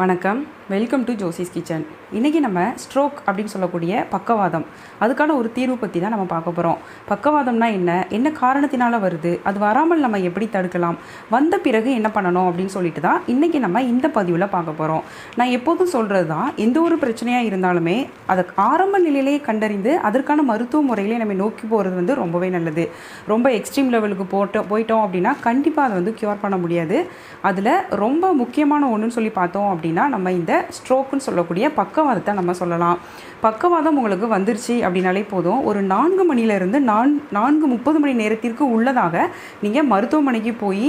வணக்கம். Welcome to Josie's kitchen இன்றைக்கி நம்ம ஸ்ட்ரோக் அப்படின்னு சொல்லக்கூடிய பக்கவாதம். அதுக்கான ஒரு தீர்வு பற்றி தான் நம்ம பார்க்க போகிறோம் பக்கவாதம்னா என்ன? என்ன காரணத்தினால வருது? அது வராமல் நம்ம எப்படி தடுக்கலாம்? வந்த பிறகு என்ன பண்ணணும் அப்படின்னு சொல்லிட்டு தான் இன்றைக்கி நம்ம இந்த பதிவில் பார்க்க போகிறோம் நான் எப்போதும் சொல்கிறது தான் எந்த ஒரு பிரச்சனையாக இருந்தாலுமே அதை ஆரம்ப நிலையிலேயே கண்டறிந்து அதற்கான மருத்துவ முறையிலே நம்ம நோக்கி போகிறது வந்து ரொம்பவே நல்லது. ரொம்ப எக்ஸ்ட்ரீம் லெவலுக்கு போட்டோம் போயிட்டோம் அப்படின்னா கண்டிப்பாக அதை வந்து க்யூர் பண்ண முடியாது. அதில் ரொம்ப முக்கியமான ஒன்றுன்னு சொல்லி பார்த்தோம் அப்படின்னா அப்படின்னா நம்ம இந்த ஸ்ட்ரோக்குன்னு சொல்லக்கூடிய பக்கவாதத்தை நம்ம சொல்லலாம். பக்கவாதம் உங்களுக்கு வந்துருச்சு அப்படின்னாலே போதும். ஒரு நான்கு மணிலேருந்து நான் நான்கு முப்பது மணி நேரத்திற்கு உள்ளதாக நீங்கள் மருத்துவமனைக்கு போய்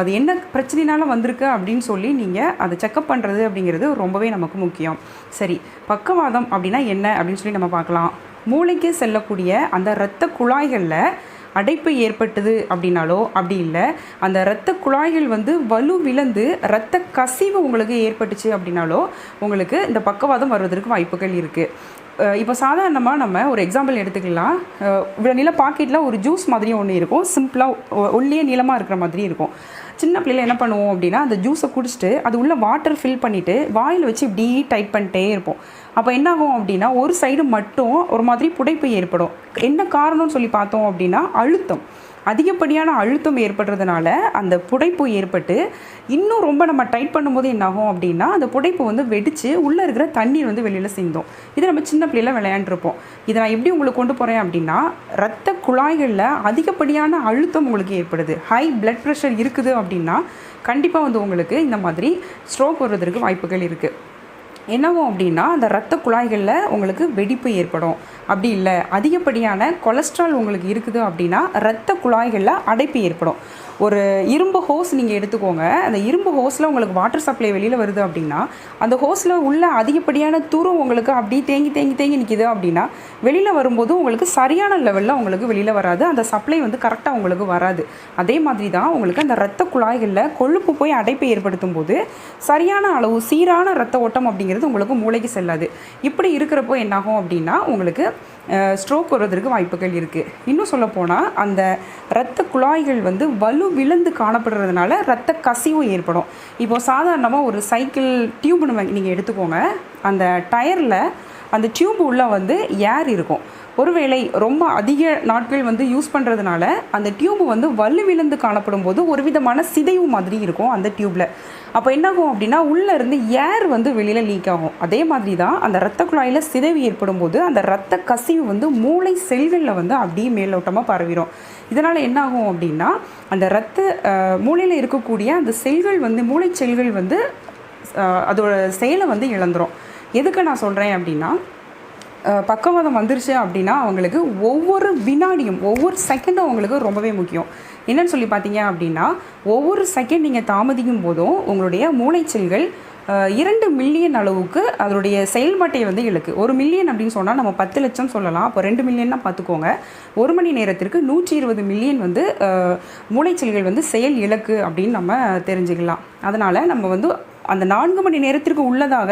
அது என்ன பிரச்சனைனால வந்திருக்கு அப்படின்னு சொல்லி நீங்கள் அதை செக்கப் பண்ணுறது அப்படிங்கிறது ரொம்பவே நமக்கு முக்கியம். சரி பக்கவாதம் அப்படின்னா என்ன அப்படின்னு சொல்லி நம்ம பார்க்கலாம். மூளைக்கு செல்லக்கூடிய அந்த இரத்த குழாய்களில் அடைப்பு ஏற்பட்டது அப்படின்னாலோ அப்படி இல்லை. அந்த இரத்த குழாய்கள் வந்து வலு விழந்து இரத்த கசிவு உங்களுக்கு ஏற்பட்டுச்சு அப்படின்னாலோ உங்களுக்கு இந்த பக்கவாதம் வருவதற்கு வாய்ப்புகள் இருக்குது இப்போ சாதாரணமாக நம்ம ஒரு எக்ஸாம்பிள் எடுத்துக்கலாம். இவ்வளோ நீள பாக்கெட்டில் ஒரு ஜூஸ் மாதிரி ஒன்று இருக்கும். சிம்பிளாக ஒல்லியே நீளமாக இருக்கிற மாதிரி இருக்கும். சின்ன பிள்ளைல என்ன பண்ணுவோம் அப்படின்னா அந்த ஜூஸை குடிச்சிட்டு அது உள்ள வாட்டர் ஃபில் பண்ணிவிட்டு வாயில் வச்சு இப்படி டைட் பண்ணிட்டே இருப்போம். அப்போ என்னாகும் அப்படின்னா ஒரு சைடு மட்டும் ஒரு மாதிரி புடைப்பு ஏற்படும். என்ன காரணம்னு சொல்லி பார்த்தோம் அப்படின்னா அழுத்தம். அதிகப்படியான அழுத்தம் ஏற்படுறதுனால அந்த புடைப்பு ஏற்பட்டு இன்னும் ரொம்ப நம்ம டைட் பண்ணும்போது என்னாகும் அப்படின்னா அந்த புடைப்பு வந்து வெடித்து உள்ளே இருக்கிற தண்ணீர் வந்து வெளியில் சிந்தும். இது நம்ம சின்ன பிள்ளையில விளையாண்டுருப்போம். இதை நான் எப்படி உங்களுக்கு கொண்டு போகிறேன் அப்படின்னா ரத்த குழாய்களில் அதிகப்படியான அழுத்தம் உங்களுக்கு ஏற்படுது. ஹை பிளட் ப்ரெஷர் இருக்குது அப்படின்னா கண்டிப்பாக வந்து உங்களுக்கு இந்த மாதிரி ஸ்ட்ரோக் வருவதற்கு வாய்ப்புகள் இருக்குது என்னவோ அப்படின்னா அந்த இரத்த குழாய்களில் உங்களுக்கு வெடிப்பு ஏற்படும். அப்படி இல்லை. அதிகப்படியான கொலஸ்ட்ரால் உங்களுக்கு இருக்குது அப்படின்னா இரத்த குழாய்களில் அடைப்பு ஏற்படும். ஒரு இரும்பு ஹோஸ் நீங்கள் எடுத்துக்கோங்க. அந்த இரும்பு ஹோஸில் உங்களுக்கு வாட்டர் சப்ளை வெளியில் வருது அப்படின்னா அந்த ஹோஸில் உள்ள அதிகப்படியான தூரம் உங்களுக்கு அப்படியே தேங்கி தேங்கி தேங்கி நிற்கிது அப்படின்னா வெளியில் வரும்போது உங்களுக்கு சரியான லெவலில் உங்களுக்கு வெளியில் வராது. அந்த சப்ளை வந்து கரெக்டாக உங்களுக்கு வராது. அதே மாதிரி தான் உங்களுக்கு அந்த இரத்த குழாய்களில் கொழுப்பு போய் அடைப்பை ஏற்படுத்தும் போது சரியான அளவு சீரான இரத்த ஓட்டம் அப்படிங்கிறது உங்களுக்கு மூளைக்கு செல்லாது. இப்படி இருக்கிறப்போ என்னாகும் அப்படின்னா உங்களுக்கு ஸ்ட்ரோக் வருவதற்கு வாய்ப்புகள் இருக்குது இன்னும் சொல்லப்போனால் அந்த இரத்த குழாய்கள் வந்து வலு விழுந்து காணப்படுறதுனால இரத்த கசிவு ஏற்படும். இப்போது சாதாரணமாக ஒரு சைக்கிள் டியூப் நீங்கள் எடுத்துக்கோங்க. அந்த டயரில் அந்த டியூப் உள்ளே வந்து ஏர் இருக்கும். ஒருவேளை ரொம்ப அதிக நாட்கள் வந்து யூஸ் பண்ணுறதுனால அந்த டியூப் வந்து வலுவிழந்து காணப்படும் போது ஒரு விதமான சிதைவு மாதிரி இருக்கும் அந்த டியூப்பில் அப்போ என்னாகும் அப்படின்னா உள்ளே இருந்து ஏர் வந்து வெளியில் லீக் ஆகும். அதே மாதிரி தான் அந்த ரத்த குழாயில் சிதைவு ஏற்படும் போது அந்த ரத்த கசிவு வந்து மூளை செல்களில் வந்து அப்படியே மேலோட்டமாக பரவிடும் இதனால் என்னாகும் அப்படின்னா அந்த ரத்த மூளையில் இருக்கக்கூடிய அந்த செல்கள் வந்து மூளை செல்கள் வந்து அதோட செயலை வந்து இழந்துரும். எதுக்கு நான் சொல்கிறேன் அப்படின்னா பக்கவாதம் வந்துருச்சு அப்படின்னா அவங்களுக்கு ஒவ்வொரு வினாடியும் ஒவ்வொரு செகண்டும் அவங்களுக்கு ரொம்பவே முக்கியம். என்னன்னு சொல்லி பார்த்தீங்க அப்படின்னா ஒவ்வொரு செகண்ட் நீங்கள் தாமதிக்கும் போதும் உங்களுடைய மூளைச்செல்கள் இரண்டு மில்லியன் அளவுக்கு அதனுடைய செயல்பாட்டை வந்து இழுக்கு. ஒரு மில்லியன் அப்படின்னு சொன்னால் நம்ம பத்து லட்சம் சொல்லலாம். அப்போ ரெண்டு மில்லியன்னா பார்த்துக்கோங்க. ஒரு மணி நேரத்திற்கு நூற்றி இருபது மில்லியன் வந்து மூளைச்சல்கள் மூளைச்செல்கள் வந்து செயல் இலக்கு அப்படின்னு நம்ம தெரிஞ்சுக்கலாம். அதனால் நம்ம வந்து அந்த நான்கு மணி நேரத்திற்கு உள்ளதாக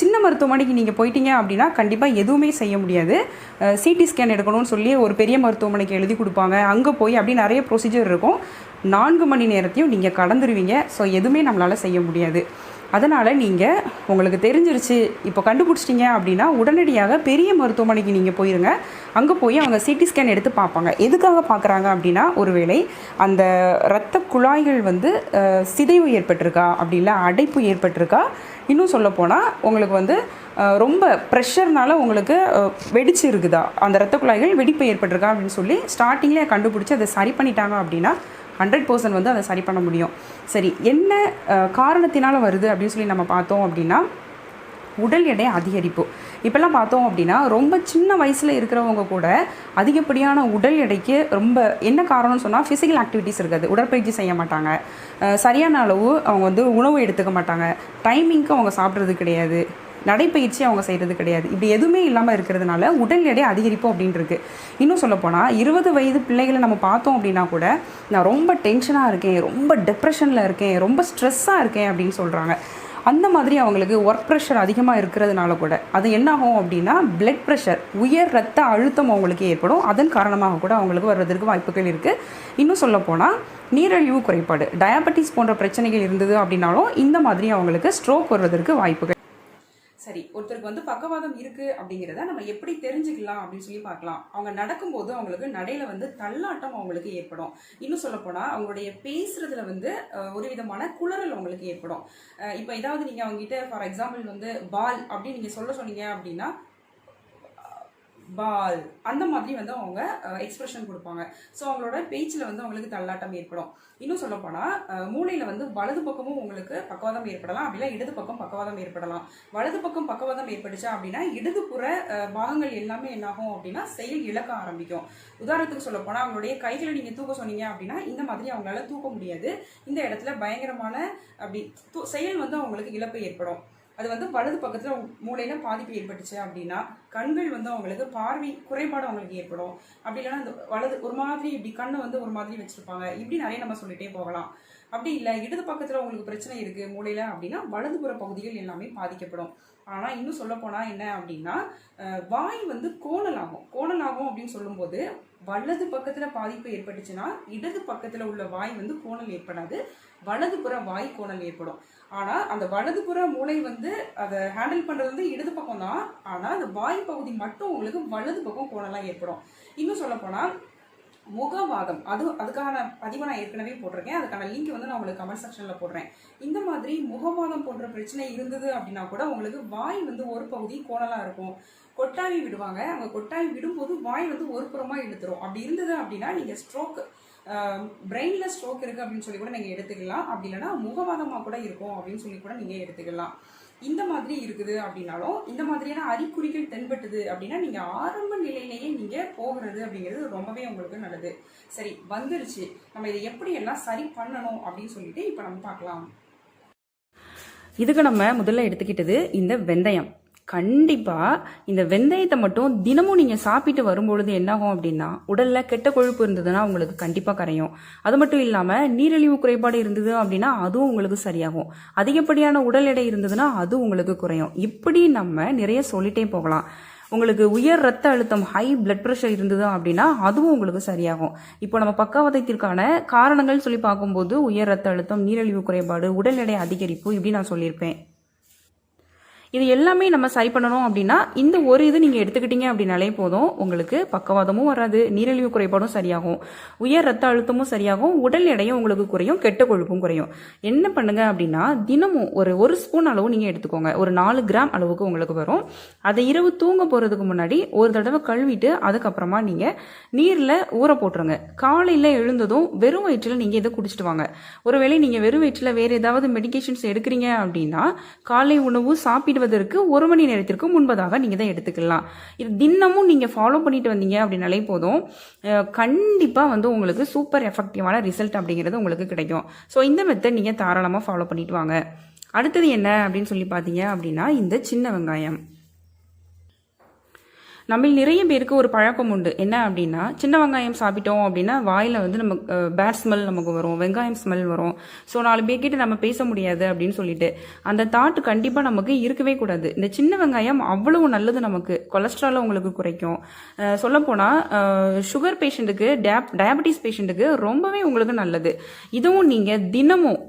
சின்ன மருத்துவமனைக்கு நீங்கள் போயிட்டீங்க அப்படின்னா கண்டிப்பாக எதுவுமே செய்ய முடியாது. சிடி ஸ்கேன் எடுக்கணும்னு சொல்லி ஒரு பெரிய மருத்துவமனைக்கு எழுதி கொடுப்பாங்க. அங்கே போய் அப்படி நிறைய ப்ரொசீஜர் இருக்கும். நான்கு மணி நேரத்தையும் நீங்கள் கடந்துருவீங்க. ஸோ எதுவுமே நம்மளால் செய்ய முடியாது. அதனால் நீங்கள் உங்களுக்கு தெரிஞ்சிருச்சு இப்போ கண்டுபிடிச்சிட்டிங்க அப்படின்னா உடனடியாக பெரிய மருத்துவமனைக்கு நீங்கள் போயிருங்க. அங்கே போய் அவங்க சிடி ஸ்கேன் எடுத்து பார்ப்பாங்க. எதுக்காக பார்க்குறாங்க அப்படின்னா ஒருவேளை அந்த இரத்த குழாய்கள் வந்து சிதைவு ஏற்பட்டிருக்கா அப்படி இல்லை அடைப்பு ஏற்பட்டிருக்கா? இன்னும் சொல்லப்போனால் உங்களுக்கு வந்து ரொம்ப ப்ரெஷர்னால உங்களுக்கு வெடிச்சு இருக்குதா அந்த இரத்த குழாய்கள் வெடிப்பு ஏற்பட்டிருக்கா அப்படின்னு சொல்லி ஸ்டார்டிங்லேயே கண்டுபிடிச்சி அதை சரி பண்ணிட்டாங்க அப்படின்னா ஹண்ட்ரட் பர்சன்ட் வந்து அதை சரி பண்ண முடியும். சரி என்ன காரணத்தினால் வருது அப்படின்னு சொல்லி நம்ம பார்த்தோம் அப்படின்னா உடல் எடை அதிகரிப்பு. இப்போல்லாம் பார்த்தோம் அப்படின்னா ரொம்ப சின்ன வயசில் இருக்கிறவங்க கூட அதிகப்படியான உடல் எடைக்கு ரொம்ப என்ன காரணம்னு சொன்னால் ஃபிசிக்கல் ஆக்டிவிட்டீஸ் இருக்காது. உடற்பயிற்சி செய்ய மாட்டாங்க. சரியான அளவு அவங்க வந்து உணவு எடுத்துக்க மாட்டாங்க. டைமிங்க்கு அவங்க சாப்பிட்றது கிடையாது. நடைப்பயிற்சி அவங்க செய்கிறது கிடையாது. இப்படி எதுவுமே இல்லாமல் இருக்கிறதுனால உடல் எடை அதிகரிப்பு அப்படின்ட்டு இன்னும் சொல்லப்போனால் இருபது வயது பிள்ளைகளை நம்ம பார்த்தோம் அப்படின்னா கூட நான் ரொம்ப டென்ஷனாக இருக்கேன் ரொம்ப டிப்ரெஷனில் இருக்கேன் ரொம்ப ஸ்ட்ரெஸ்ஸாக இருக்கேன் அப்படின்னு சொல்கிறாங்க அந்த மாதிரி அவங்களுக்கு ஒர்க் ப்ரெஷர் அதிகமாக இருக்கிறதுனால கூட அது என்னாகும் அப்படின்னா பிளட் ப்ரெஷர் உயர் ரத்த அழுத்தம் அவங்களுக்கு ஏற்படும். அதன் காரணமாக கூட அவங்களுக்கு வர்றதற்கு வாய்ப்புகள் இருக்குது இன்னும் சொல்லப்போனால் நீரழிவு குறைபாடு டயாபெட்டிஸ் போன்ற பிரச்சனைகள் இருந்தது அப்படின்னாலும் இந்த மாதிரி அவங்களுக்கு ஸ்ட்ரோக் வருவதற்கு வாய்ப்புகள் சரி ஒருத்தருக்கு வந்து பக்கவாதம் இருக்கு அப்படிங்கிறத நம்ம எப்படி தெரிஞ்சுக்கலாம் அப்படின்னு சொல்லி பார்க்கலாம். அவங்க நடக்கும்போது அவங்களுக்கு நடையில வந்து தள்ளாட்டம் அவங்களுக்கு ஏற்படும். இன்னும் சொல்ல போனா அவங்களுடைய பேசுறதுல வந்து ஒரு விதமான குளறல் அவங்களுக்கு ஏற்படும். இப்போ ஏதாவது நீங்க அவங்ககிட்ட ஃபார் எக்ஸாம்பிள் வந்து பால் அப்படின்னு நீங்க சொல்ல சொன்னீங்க அப்படின்னா பால் அந்த மாதிரி வந்து அவங்க எக்ஸ்பிரஷன் கொடுப்பாங்க. ஸோ அவங்களோட பேச்சில் வந்து அவங்களுக்கு தள்ளாட்டம் ஏற்படும். இன்னும் சொல்லப்போனால் மூளையில் வந்து வலது பக்கமும் உங்களுக்கு பக்கவாதம் ஏற்படலாம். அப்படின்னா இடது பக்கம் பக்கவாதம் ஏற்படலாம். வலது பக்கம் பக்கவாதம் ஏற்பட்டுச்சா அப்படின்னா இடதுபுற பாகங்கள் எல்லாமே என்னாகும் அப்படின்னா செயல் இழக்க ஆரம்பிக்கும். உதாரணத்துக்கு சொல்லப்போனால் அவங்களுடைய கைகளை நீங்கள் தூக்க சொன்னீங்க அப்படின்னா இந்த மாதிரி அவங்களால தூக்க முடியாது. இந்த இடத்துல பயங்கரமான அப்படி தூ- செயல் வந்து அவங்களுக்கு இழப்பு ஏற்படும். அது வந்து வலது பக்கத்தில் மூளையில பாதிப்பு ஏற்பட்டுச்சு அப்படின்னா கண்கள் வந்து அவங்களுக்கு பார்வை குறைபாடு அவங்களுக்கு ஏற்படும். அப்படி இல்லைன்னா அந்த வலது ஒரு மாதிரி இப்படி கண்ணை வந்து ஒரு மாதிரி வச்சிருப்பாங்க. இப்படி நிறைய நம்ம சொல்லிட்டே போகலாம். அப்படி இல்லை இடது பக்கத்தில் உங்களுக்கு பிரச்சனை இருக்கு மூளையில அப்படின்னா வலதுபுற பகுதிகள் எல்லாமே பாதிக்கப்படும். ஆனால் இன்னும் சொல்ல என்ன அப்படின்னா வாய் வந்து கோணல் ஆகும் கோணல் ஆகும் அப்படின்னு சொல்லும்போது வலது பக்கத்தில் பாதிப்பு ஏற்பட்டுச்சுன்னா இடது பக்கத்தில் உள்ள வாய் வந்து கோணல் ஏற்படாது. வலதுபுற வாய் கோணல் ஏற்படும். ஆனால் அந்த வலதுபுற மூளை வந்து அதை ஹேண்டில் பண்ணுறது வந்து இடது பக்கம் தான் ஆனால் அந்த வாய் பகுதி மட்டும் உங்களுக்கு வலது பக்கம் கோணலாம் ஏற்படும். இன்னும் சொல்லப்போனால் முகவாதம். அது அதுக்கான பதிவை நான் ஏற்கனவே போட்டிருக்கேன். அதுக்கான லிங்க் வந்து நான் உங்களுக்கு கமெண்ட் செக்ஷனில் போடுறேன். இந்த மாதிரி முகவாதம் போன்ற பிரச்சனை இருந்தது அப்படின்னா கூட உங்களுக்கு வாய் வந்து ஒரு பகுதி கோணலாக இருக்கும். கொட்டாவி விடுவாங்க. அங்கே கொட்டாவி விடும்போது வாய் வந்து ஒரு புறமாக இழுத்துரும். அப்படி இருந்தது அப்படின்னா நீங்கள் ஸ்ட்ரோக் பிரெயினில் ஸ்ட்ரோக் இருக்குது அப்படின்னு சொல்லி கூட நீங்கள் எடுத்துக்கலாம். அப்படி இல்லைன்னா முகவாதமாக கூட இருக்கும் அப்படின்னு சொல்லி கூட நீங்கள் எடுத்துக்கலாம். இந்த மாதிரி இருக்குது அப்படின்னாலும் இந்த மாதிரியான அறிகுறிகள் தென்பட்டுது அப்படின்னா நீங்கள் ஆரம்ப நிலையிலேயே நீங்கள் போகிறது அப்படிங்கிறது ரொம்பவே உங்களுக்கு நல்லது. சரி வந்துருச்சு. நம்ம இதை எப்படி எல்லாம் சரி பண்ணணும் அப்படின்னு சொல்லிட்டு இப்போ நம்ம பார்க்கலாம். இதுக்கு நம்ம முதல்ல எடுத்துக்கிட்டது இந்த வெந்தயம். கண்டிப்பாக இந்த வெந்தயத்தை மட்டும் தினமும் நீங்கள் சாப்பிட்டு வரும்பொழுது என்னாகும் அப்படின்னா உடலில் கெட்ட கொழுப்பு இருந்ததுன்னா உங்களுக்கு கண்டிப்பாக கரையும். அது மட்டும் இல்லாமல் நீரிழிவு குறைபாடு இருந்தது அப்படின்னா அதுவும் உங்களுக்கு சரியாகும். அதிகப்படியான உடல் எடை இருந்ததுன்னா அது உங்களுக்கு குறையும். இப்படி நம்ம நிறைய சொல்லிட்டே போகலாம். உங்களுக்கு உயர் ரத்த அழுத்தம் ஹை பிளட் ப்ரெஷர் இருந்தது அப்படின்னா அதுவும் உங்களுக்கு சரியாகும். இப்போ நம்ம பக்கவாதத்திற்கான காரணங்கள் சொல்லி பார்க்கும்போது உயர் ரத்த அழுத்தம் நீரிழிவு குறைபாடு உடல் எடை அதிகரிப்பு இப்படி நான் சொல்லியிருப்பேன். இது எல்லாமே நம்ம சரி பண்ணணும் அப்படின்னா இந்த ஒரு இது நீங்கள் எடுத்துக்கிட்டீங்க அப்படின்னாலே போதும். உங்களுக்கு பக்கவாதமும் வராது நீரிழிவு குறைபாடும் சரியாகும். உயர் ரத்த அழுத்தமும் சரியாகும் உடல் எடையும் உங்களுக்கு குறையும் கெட்ட கொழுப்பும் குறையும். என்ன பண்ணுங்க அப்படின்னா தினமும் ஒரு ஒரு ஸ்பூன் அளவு நீங்கள் எடுத்துக்கோங்க. ஒரு நாலு கிராம் அளவுக்கு உங்களுக்கு வரும். அதை இரவு தூங்க போகிறதுக்கு முன்னாடி ஒரு தடவை கழுவிட்டு அதுக்கப்புறமா நீங்கள் நீரில் ஊற போட்டுருங்க. காலையில் எழுந்ததும் வெறும் வயிற்றில் நீங்கள் இதை குடிச்சிட்டு வாங்க. ஒருவேளை நீங்கள் வெறும் வயிற்றில் வேறு ஏதாவது மெடிகேஷன்ஸ் எடுக்கிறீங்க அப்படின்னா காலை உணவு சாப்பிடுவதற்கு ஒரு மணி நேரத்திற்கு முன்பதாக நீங்கள் தான் எடுத்துக்கலாம். இது தினமும் நீங்கள் ஃபாலோ பண்ணிட்டு வந்தீங்க அப்படின்னாலே போதும். கண்டிப்பாக வந்து உங்களுக்கு சூப்பர் எஃபெக்டிவான ரிசல்ட் அப்படிங்கிறது உங்களுக்கு கிடைக்கும். ஸோ இந்த மெத்தட் நீங்கள் தாராளமாக ஃபாலோ பண்ணிட்டு வாங்க. அடுத்தது என்ன அப்படின்னு சொல்லி பார்த்தீங்க அப்படின்னா இந்த சின்ன வெங்காயம். நம்ம நிறைய பேருக்கு ஒரு பழக்கம் உண்டு. என்ன அப்படின்னா சின்ன வெங்காயம் சாப்பிட்டோம் அப்படின்னா வாயில் வந்து நம்ம பேட் ஸ்மெல் நமக்கு வரும். வெங்காயம் ஸ்மெல் வரும். ஸோ நாலு பேர்கிட்ட நம்ம பேச முடியாது அப்படின்னு சொல்லிட்டு அந்த தாட் கண்டிப்பாக நமக்கு இருக்கவே கூடாது. இந்த சின்ன வெங்காயம் அவ்வளவு நல்லது நமக்கு. கொலஸ்ட்ராலை உங்களுக்கு குறைக்கும். சொல்லப்போனால் சுகர் பேஷண்ட்டுக்கு டேப் டயபெட்டிஸ் பேஷண்ட்டுக்கு ரொம்பவே உங்களுக்கு நல்லது. இதுவும் நீங்கள் தினமும்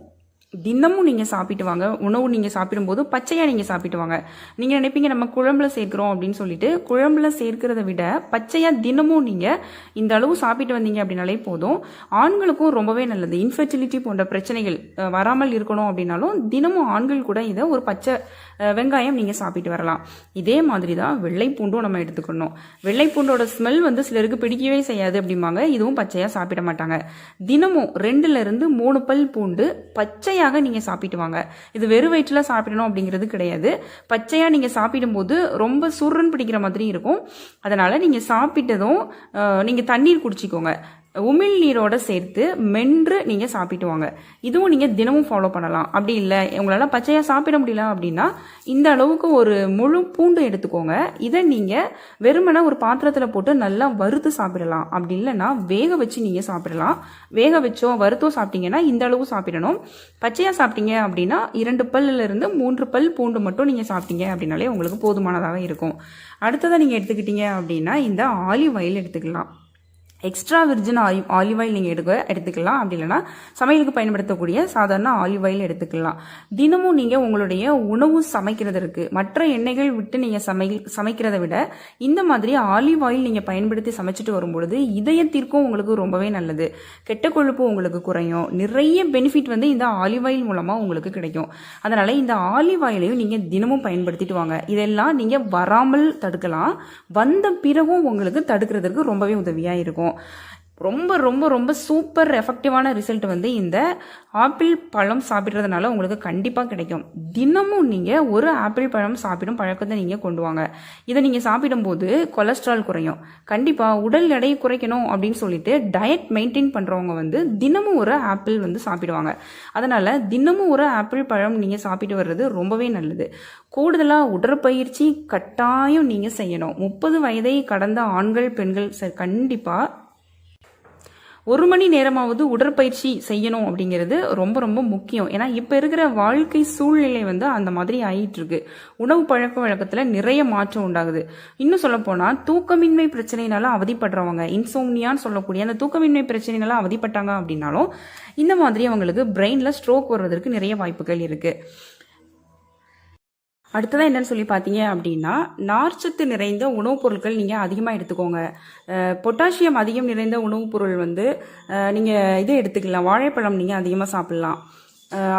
தினமும் நீங்கள் சாப்பிட்டு வாங்க உணவு நீங்கள் சாப்பிடும்போது பச்சையாக நீங்கள் சாப்பிட்டு வாங்க. நீங்கள் நினைப்பீங்க நம்ம குழம்புல சேர்க்குறோம் அப்படின்னு சொல்லிட்டு குழம்புல சேர்க்கிறத விட பச்சையாக தினமும் நீங்கள் இந்த அளவு சாப்பிட்டு வந்தீங்க அப்படின்னாலே போதும். ஆண்களுக்கும் ரொம்பவே நல்லது. இன்ஃபெர்டிலிட்டி போன்ற பிரச்சனைகள் வராமல் இருக்கணும் அப்படின்னாலும் தினமும் ஆண்கள் கூட இதை ஒரு பச்சை வெங்காயம் நீங்கள் சாப்பிட்டு வரலாம். இதே மாதிரி தான் வெள்ளை பூண்டும் நம்ம எடுத்துக்கணும். வெள்ளை பூண்டோட ஸ்மெல் வந்து சிலருக்கு பிடிக்கவே செய்யாது அப்படிம்பாங்க. இதுவும் பச்சையாக சாப்பிட மாட்டாங்க. தினமும் ரெண்டுலேருந்து மூணு பல் பூண்டு பச்சையாக நீங்கள் சாப்பிட்டு வாங்க. இது வெறும் வயிற்றில் சாப்பிடணும் அப்படிங்கிறது கிடையாது. பச்சையாக நீங்கள் சாப்பிடும்போது ரொம்ப சுருன்னு பிடிக்கிற மாதிரி இருக்கும். அதனால் நீங்கள் சாப்பிட்டதும் நீங்கள் தண்ணீர் குடிச்சிக்கோங்க. உமிழ் நீரோட சேர்த்து மென்று நீங்கள் சாப்பிட்டு வாங்க இதுவும் நீங்கள் தினமும் ஃபாலோ பண்ணலாம். அப்படி இல்லை உங்களால் பச்சையாக சாப்பிட முடியல அப்படின்னா இந்த அளவுக்கு ஒரு முழு பூண்டு எடுத்துக்கோங்க. இதை நீங்கள் வெறுமனே ஒரு பாத்திரத்தில் போட்டு நல்லா வறுத்து சாப்பிடலாம். அப்படி இல்லைன்னா வேக வச்சு நீங்கள் சாப்பிடலாம். வேக வச்சோ வறுத்தோ சாப்பிட்டீங்கன்னா இந்த அளவு சாப்பிடணும். பச்சையாக சாப்பிட்டீங்க அப்படின்னா இரண்டு பல்லுல இருந்து மூன்று பல் பூண்டு மட்டும் நீங்கள் சாப்பிட்டீங்க அப்படின்னாலே உங்களுக்கு போதுமானதாக இருக்கும். அடுத்ததாக நீங்கள் எடுத்துக்கிட்டீங்க அப்படின்னா இந்த ஆலிவ் ஆயில் எடுத்துக்கலாம். Extra virgin olive olive oil நீங்கள் எடுக்க எடுத்துக்கலாம். அப்படி இல்லைன்னா சமையலுக்கு பயன்படுத்தக்கூடிய சாதாரண ஆலிவ் ஆயில் எடுத்துக்கலாம். தினமும் நீங்கள் உங்களுடைய உணவு சமைக்கிறதற்கு மற்ற எண்ணெய்கள் விட்டு நீங்கள் சமையல் சமைக்கிறத விட இந்த மாதிரி ஆலிவ் ஆயில் நீங்கள் பயன்படுத்தி சமைச்சிட்டு வரும்பொழுது இதயத்திற்கும் உங்களுக்கு ரொம்பவே நல்லது. கெட்ட கொழுப்பு உங்களுக்கு குறையும். நிறைய பெனிஃபிட் வந்து இந்த ஆலிவ் ஆயில் மூலமாக உங்களுக்கு கிடைக்கும். அதனால் இந்த ஆலிவ் ஆயிலையும் நீங்கள் தினமும் பயன்படுத்திட்டு வாங்க. இதெல்லாம் நீங்கள் வராமல் தடுக்கலாம். வந்த பிறகும் உங்களுக்கு தடுக்கிறதுக்கு ரொம்பவே உதவியாக இருக்கும். como ரொம்ப ரொம்ப ரொம்ப சூப்பர் எஃபெக்டிவான ரிசல்ட் வந்து இந்த ஆப்பிள் பழம் சாப்பிட்றதுனால உங்களுக்கு கண்டிப்பாக கிடைக்கும். தினமும் நீங்கள் ஒரு ஆப்பிள் பழம் சாப்பிடும் பழக்கத்தை நீங்கள் கொண்டு வாங்க. இதை நீங்கள் சாப்பிடும்போது கொலஸ்ட்ரால் குறையும். கண்டிப்பாக உடல் எடையை குறைக்கணும் அப்படின்னு சொல்லிட்டு டயட் மெயின்டைன் பண்ணுறவங்க வந்து தினமும் ஒரு ஆப்பிள் வந்து சாப்பிடுவாங்க. அதனால் தினமும் ஒரு ஆப்பிள் பழம் நீங்கள் சாப்பிட்டு வர்றது ரொம்பவே நல்லது. கூடுதலாக உடற்பயிற்சி கட்டாயம் நீங்கள் செய்யணும். முப்பது வயதை கடந்த ஆண்கள் பெண்கள் கண்டிப்பாக ஒரு மணி நேரமாவது உடற்பயிற்சி செய்யணும் அப்படிங்கிறது ரொம்ப ரொம்ப முக்கியம். ஏன்னா இப்போ இருக்கிற வாழ்க்கை சூழ்நிலை வந்து அந்த மாதிரி ஆயிட்டு இருக்கு உணவு பழக்க வழக்கத்தில் நிறைய மாற்றம் உண்டாகுது. இன்னும் சொல்ல போனால் தூக்கமின்மை பிரச்சனைனால அவதிப்படுறவங்க இன்சோம்னியான்னு சொல்லக்கூடிய அந்த தூக்கமின்மை பிரச்சனைனால அவதிப்பட்டாங்க அப்படின்னாலும் இந்த மாதிரி அவங்களுக்கு பிரெயினில் ஸ்ட்ரோக் வருவதற்கு நிறைய வாய்ப்புகள் இருக்குது அடுத்ததாக என்னன்னு சொல்லி பார்த்தீங்க அப்படின்னா நார்ச்சத்து நிறைந்த உணவுப் பொருட்கள் நீங்கள் அதிகமாக எடுத்துக்கோங்க. பொட்டாசியம் அதிகம் நிறைந்த உணவுப் பொருள் வந்து நீங்கள் இதை எடுத்துக்கலாம். வாழைப்பழம் நீங்கள் அதிகமாக சாப்பிட்லாம்.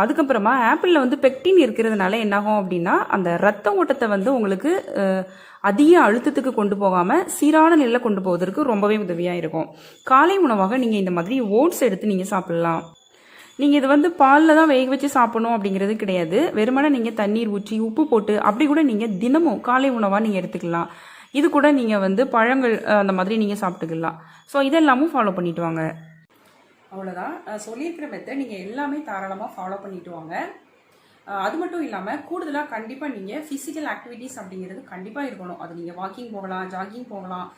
அதுக்கப்புறமா ஆப்பிளில் வந்து பெக்டின் இருக்கிறதுனால என்னாகும் அப்படின்னா அந்த ரத்த ஓட்டத்தை வந்து உங்களுக்கு அதிக அழுத்தத்துக்கு கொண்டு போகாமல் சீரான நிலையில் கொண்டு போவதற்கு ரொம்பவே உதவியாக இருக்கும். காலை உணவாக நீங்கள் இந்த மாதிரி ஓட்ஸ் எடுத்து நீங்கள் சாப்பிட்லாம். நீங்கள் இது வந்து பாலில் தான் வேக வச்சு சாப்பிடணும் அப்படிங்கிறது கிடையாது. வெறுமனே நீங்கள் தண்ணீர் ஊற்றி உப்பு போட்டு அப்படி கூட நீங்கள் தினமும் காலை உணவாக நீங்கள் எடுத்துக்கலாம். இது கூட நீங்கள் வந்து பழங்கள் அந்த மாதிரி நீங்கள் சாப்பிட்டுக்கலாம். ஸோ இதெல்லாமும் ஃபாலோ பண்ணிட்டு வாங்க. அவ்வளோதான் சொல்லியிருக்கிற மெத்தட் நீங்கள் எல்லாமே தாராளமாக ஃபாலோ பண்ணிட்டு வாங்க. அது மட்டும் இல்லாமல் கூடுதலாக கண்டிப்பாக நீங்கள் ஃபிசிக்கல் ஆக்டிவிட்டீஸ் அப்படிங்கிறது கண்டிப்பாக இருக்கணும். அது நீங்கள் வாக்கிங் போகலாம் ஜாகிங் போகலாம்.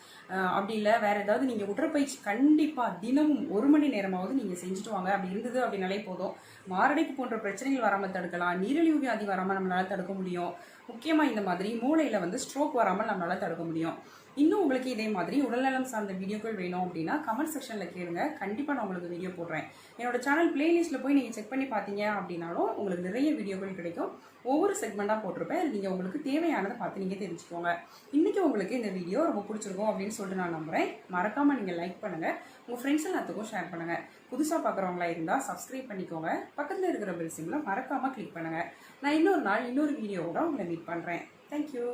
அப்படி இல்லை வேறு ஏதாவது நீங்கள் உடற்பயிற்சி கண்டிப்பாக தினமும் ஒரு மணி நேரமாவது நீங்கள் செஞ்சுட்டு வாங்க. அப்படி இருந்தது அப்படின்னாலே போதும். மாரடைப்பு போன்ற பிரச்சனைகள் வராமல் தடுக்கலாம். நீரிழிவு வியாதி வராமல் நம்மளால் தடுக்க முடியும். முக்கியமாக இந்த மாதிரி மூளையில் வந்து ஸ்ட்ரோக் வராமல் நம்மளால் தடுக்க முடியும். இன்னும் உங்களுக்கு இதே மாதிரி உடல்நலம் சார்ந்த வீடியோக்கள் வேணும் அப்படின்னா கமெண்ட் செக்ஷனில் கேளுங்க. கண்டிப்பாக நான் உங்களுக்கு வீடியோ போடுறேன். என்னோட சேனல் பிளேலிஸ்ட்டில் போய் நீங்கள் செக் பண்ணி பார்த்தீங்க அப்படின்னாலும் உங்களுக்கு நிறைய வீடியோக்கள் கிடைக்கும். ஒவ்வொரு செக்மெண்ட்டாக போட்டிருப்பேன். அது நீங்கள் உங்களுக்கு தேவையானதை பார்த்து நீங்கள் தெரிஞ்சுக்கோங்க. இன்றைக்கி உங்களுக்கு இந்த வீடியோ ரொம்ப பிடிச்சிருக்கும் அப்படின்னு சொல்லிட்டு நான் நம்புகிறேன் மறக்காமல் நீங்கள் லைக் பண்ணுங்கள் உங்கள் ஃப்ரெண்ட்ஸ் எல்லாத்துக்கும் ஷேர் பண்ணுங்கள் புதுசாக பார்க்குறவங்களா இருந்தால் சப்ஸ்கிரைப் பண்ணிக்கோங்க. பக்கத்தில் இருக்கிற பெல் சிம்மில் மறக்காமல் கிளிக் பண்ணுங்கள் நான் இன்னொரு நாள் இன்னொரு வீடியோவோட உங்களை மீட் பண்ணுறேன் தேங்க்யூ